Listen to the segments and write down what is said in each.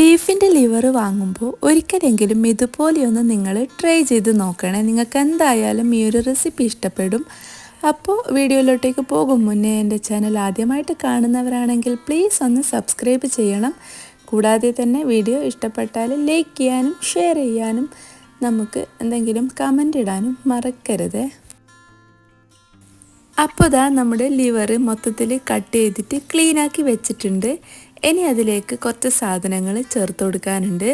ബീഫിന്റെ ലിവർ വാങ്ങുമ്പോൾ ഒരിക്കലെങ്കിലും ഇതുപോലെയൊന്ന് നിങ്ങൾ ട്രൈ ചെയ്ത് നോക്കണേ. നിങ്ങൾക്ക് എന്തായാലും ഈ ഒരു റെസിപ്പി ഇഷ്ടപ്പെടും. അപ്പോൾ വീഡിയോയിലോട്ടേക്ക് പോകും മുന്നേ എന്റെ ചാനൽ ആദ്യമായിട്ട് കാണുന്നവരാണെങ്കിൽ പ്ലീസ് ഒന്ന് സബ്സ്ക്രൈബ് ചെയ്യണം. കൂടാതെ തന്നെ വീഡിയോ ഇഷ്ടപ്പെട്ടാൽ ലൈക്ക് ചെയ്യാനും ഷെയർ ചെയ്യാനും നമുക്ക് എന്തെങ്കിലും കമന്റ് ഇടാനും മറക്കരുത്. അപ്പോൾ ഇതാ നമ്മുടെ ലിവർ മൊത്തത്തിൽ കട്ട് ചെയ്തിട്ട് ക്ലീനാക്കി വെച്ചിട്ടുണ്ട്. ഇനി അതിലേക്ക് കുറച്ച് സാധനങ്ങൾ ചേർത്ത് കൊടുക്കാനുണ്ട്.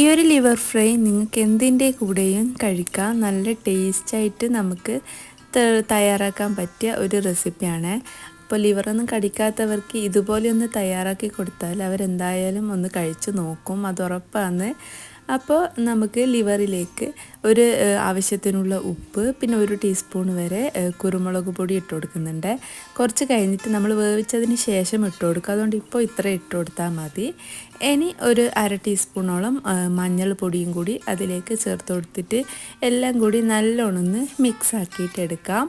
ഈ ഒരു ലിവർ ഫ്രൈ നിങ്ങൾക്ക് എന്തിന്റെ കൂടെയും കഴിക്കാം. നല്ല ടേസ്റ്റായിട്ട് നമുക്ക് തയ്യാറാക്കാൻ പറ്റിയ ഒരു റെസിപ്പിയാണ് അപ്പോൾ ലിവറൊന്നും കടിക്കാത്തവർക്ക് ഇതുപോലെ ഒന്ന് തയ്യാറാക്കി കൊടുത്താൽ അവരെന്തായാലും ഒന്ന് കഴിച്ചു നോക്കും. അത് ഉറപ്പാണ്. അപ്പോൾ നമുക്ക് ലിവറിലേക്ക് ഒരു ആവശ്യത്തിനുള്ള ഉപ്പ് പിന്നെ ഒരു ടീസ്പൂൺ വരെ കുരുമുളക് പൊടി ഇട്ട് കൊടുക്കുന്നുണ്ട്. കുറച്ച് കഴിഞ്ഞിട്ട് നമ്മൾ വേവിച്ചതിന് ശേഷം ഇട്ട് കൊടുക്കുക. അതുകൊണ്ട് ഇപ്പോൾ ഇത്ര ഇട്ട് കൊടുത്താൽ മതി. ഇനി ഒരു അര ടീസ്പൂണോളം മഞ്ഞൾ പൊടിയും കൂടി അതിലേക്ക് ചേർത്ത് കൊടുത്തിട്ട് എല്ലാം കൂടി നല്ലോണം ഒന്ന് മിക്സ് ആക്കിയിട്ട് എടുക്കാം.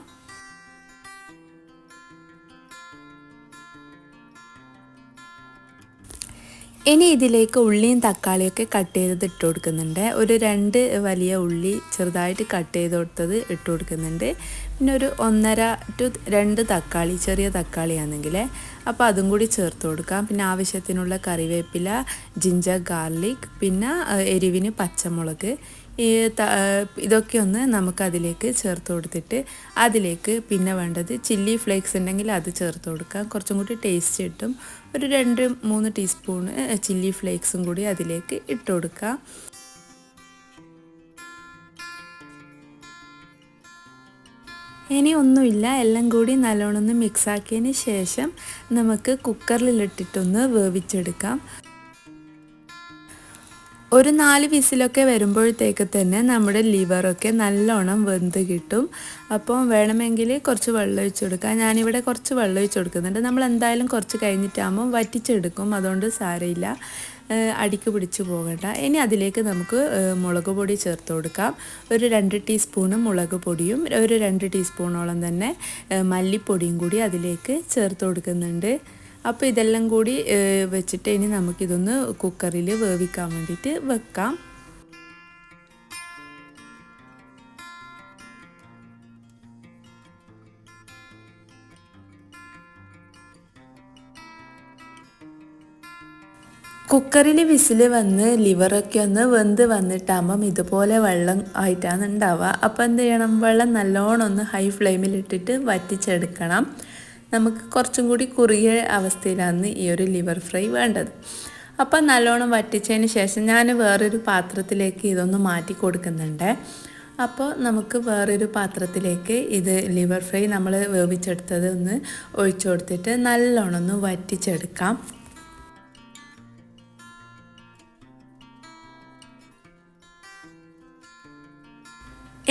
ഇനി ഇതിലേക്ക് ഉള്ളിയും തക്കാളിയൊക്കെ കട്ട് ചെയ്തത് ഇട്ട് കൊടുക്കുന്നുണ്ട്. ഒരു രണ്ട് വലിയ ഉള്ളി ചെറുതായിട്ട് കട്ട് ചെയ്ത് കൊടുത്തത് ഇട്ട് കൊടുക്കുന്നുണ്ട്. പിന്നെ ഒന്നര ടു രണ്ട് തക്കാളി ചെറിയ തക്കാളിയാണെങ്കിൽ അപ്പോൾ അതും കൂടി ചേർത്ത് കൊടുക്കാം. പിന്നെ ആവശ്യത്തിനുള്ള കറിവേപ്പില ജിഞ്ചർ ഗാർലിക് പിന്നെ എരിവിന് പച്ചമുളക്. ഈ ഇതൊക്കെ ഒന്ന് നമുക്കതിലേക്ക് ചേർത്ത് കൊടുത്തിട്ട് അതിലേക്ക് പിന്നെ വേണ്ടത് ചില്ലി ഫ്ലേക്സ് ഉണ്ടെങ്കിൽ അത് ചേർത്ത് കൊടുക്കാം. കുറച്ചും കൂടി ടേസ്റ്റ് കിട്ടും. ഒരു രണ്ട് മൂന്ന് ടീസ്പൂണ് ചില്ലി ഫ്ലേക്സും കൂടി അതിലേക്ക് ഇട്ട് കൊടുക്കാം. ഇനി ഒന്നുമില്ല എല്ലാം കൂടി നല്ലോണം ഒന്ന് മിക്സാക്കിയതിന് ശേഷം നമുക്ക് കുക്കറിലിട്ടിട്ടൊന്ന് വേവിച്ചെടുക്കാം. ഒരു നാല് വിസിലൊക്കെ വരുമ്പോഴത്തേക്ക് തന്നെ നമ്മുടെ ലിവറൊക്കെ നല്ലോണം വെന്ത് കിട്ടും. അപ്പം വേണമെങ്കിൽ കുറച്ച് വെള്ളം ഒഴിച്ച് കൊടുക്കാം. ഞാനിവിടെ കുറച്ച് വെള്ളം ഒഴിച്ച് കൊടുക്കുന്നുണ്ട്. നമ്മൾ എന്തായാലും കുറച്ച് കഴിഞ്ഞിട്ടാകുമ്പോൾ വറ്റിച്ചെടുക്കും. അതുകൊണ്ട് സാരയില്ല അടിക്ക് പിടിച്ച് പോകണ്ട. ഇനി അതിലേക്ക് നമുക്ക് മുളക് പൊടി ചേർത്ത് കൊടുക്കാം. ഒരു രണ്ട് ടീസ്പൂണ് മുളക് പൊടിയും ഒരു രണ്ട് ടീസ്പൂണോളം തന്നെ മല്ലിപ്പൊടിയും കൂടി അതിലേക്ക് ചേർത്ത് കൊടുക്കുന്നുണ്ട്. അപ്പോൾ ഇതെല്ലാം കൂടി വെച്ചിട്ട് ഇനി നമുക്കിതൊന്ന് കുക്കറിൽ വേവിക്കാൻ വേണ്ടിയിട്ട് വെക്കാം. കുക്കറിൽ വിസിൽ വന്ന് ലിവറൊക്കെ ഒന്ന് വെന്ത് വന്നിട്ടാകുമ്പം ഇതുപോലെ വെള്ളം ആയിട്ടാണ് ഉണ്ടാവുക. അപ്പോൾ എന്ത് ചെയ്യണം? വെള്ളം നല്ലോണം ഒന്ന് ഹൈ ഫ്ലെയിമിലിട്ടിട്ട് വറ്റിച്ചെടുക്കണം. നമുക്ക് കുറച്ചും കൂടി കുറിയ അവസ്ഥയിലാണ് ഈ ഒരു ലിവർ ഫ്രൈ വേണ്ടത്. അപ്പം നല്ലോണം വറ്റിച്ചതിന് ശേഷം ഞാൻ വേറൊരു പാത്രത്തിലേക്ക് ഇതൊന്ന് മാറ്റി കൊടുക്കുന്നുണ്ട്. അപ്പോൾ നമുക്ക് വേറൊരു പാത്രത്തിലേക്ക് ഇത് ലിവർ ഫ്രൈ നമ്മൾ വേവിച്ചെടുത്തത് ഒന്ന് ഒഴിച്ചു കൊടുത്തിട്ട് നല്ലോണം ഒന്ന് വറ്റിച്ചെടുക്കാം.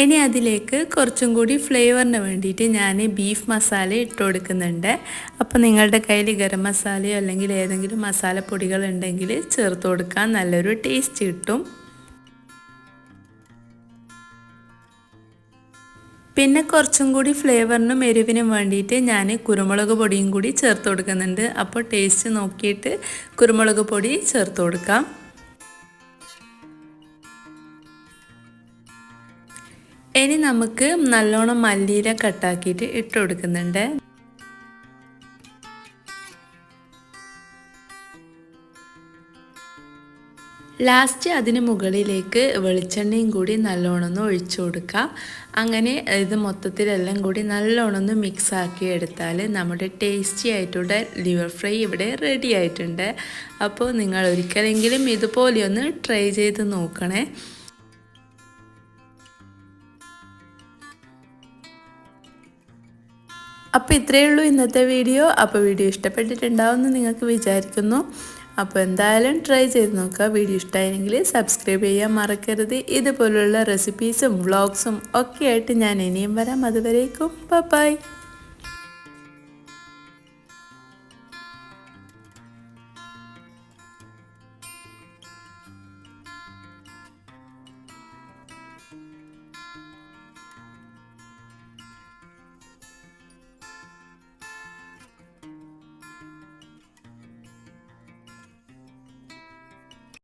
ഇനി അതിലേക്ക് കുറച്ചും കൂടി ഫ്ലേവറിന് വേണ്ടിയിട്ട് ഞാൻ ബീഫ് മസാല ഇട്ട് കൊടുക്കുന്നുണ്ട് അപ്പോൾ നിങ്ങളുടെ കയ്യിൽ ഗരം മസാലയോ അല്ലെങ്കിൽ ഏതെങ്കിലും മസാലപ്പൊടികൾ ഉണ്ടെങ്കിൽ ചേർത്ത് കൊടുക്കാൻ നല്ലൊരു ടേസ്റ്റ് കിട്ടും. പിന്നെ കുറച്ചും കൂടി ഫ്ലേവറിനും എരിവിനും വേണ്ടിയിട്ട് ഞാൻ കുരുമുളക് പൊടിയും കൂടി ചേർത്ത് കൊടുക്കുന്നുണ്ട്. അപ്പോൾ ടേസ്റ്റ് നോക്കിയിട്ട് കുരുമുളക് പൊടി ചേർത്ത് കൊടുക്കാം. ഇനി നമുക്ക് നല്ലോണം മല്ലിയില കട്ടാക്കിയിട്ട് ഇട്ട് കൊടുക്കുന്നുണ്ട്. ലാസ്റ്റ് അതിന് മുകളിലേക്ക് വെളിച്ചെണ്ണയും കൂടി നല്ലോണം ഒഴിച്ചു കൊടുക്കുക അങ്ങനെ ഇത് മൊത്തത്തിലെല്ലാം കൂടി നല്ലോണം മിക്സ് ആക്കി എടുത്താൽ നമ്മുടെ ടേസ്റ്റി ആയിട്ടുള്ള ലിവർ ഫ്രൈ ഇവിടെ റെഡി ആയിട്ടുണ്ട്. അപ്പോൾ നിങ്ങൾ ഒരിക്കലെങ്കിലും ഇതുപോലെയൊന്ന് ട്രൈ ചെയ്ത് നോക്കണേ. അപ്പോൾ ഇത്രയേ ഉള്ളൂ ഇന്നത്തെ വീഡിയോ. അപ്പോൾ വീഡിയോ ഇഷ്ടപ്പെട്ടിട്ടുണ്ടാവുമെന്ന് നിങ്ങൾക്ക് വിചാരിക്കുന്നു. അപ്പോൾ എന്തായാലും ട്രൈ ചെയ്ത് നോക്കുക. വീഡിയോ ഇഷ്ടമായെങ്കിൽ സബ്സ്ക്രൈബ് ചെയ്യാൻ മറക്കരുത്. ഇതുപോലുള്ള റെസിപ്പീസും വ്ളോഗ്സും ഒക്കെ ആയിട്ട് ഞാൻ ഇനിയും വരാം. അതുവരേക്കും. ബൈ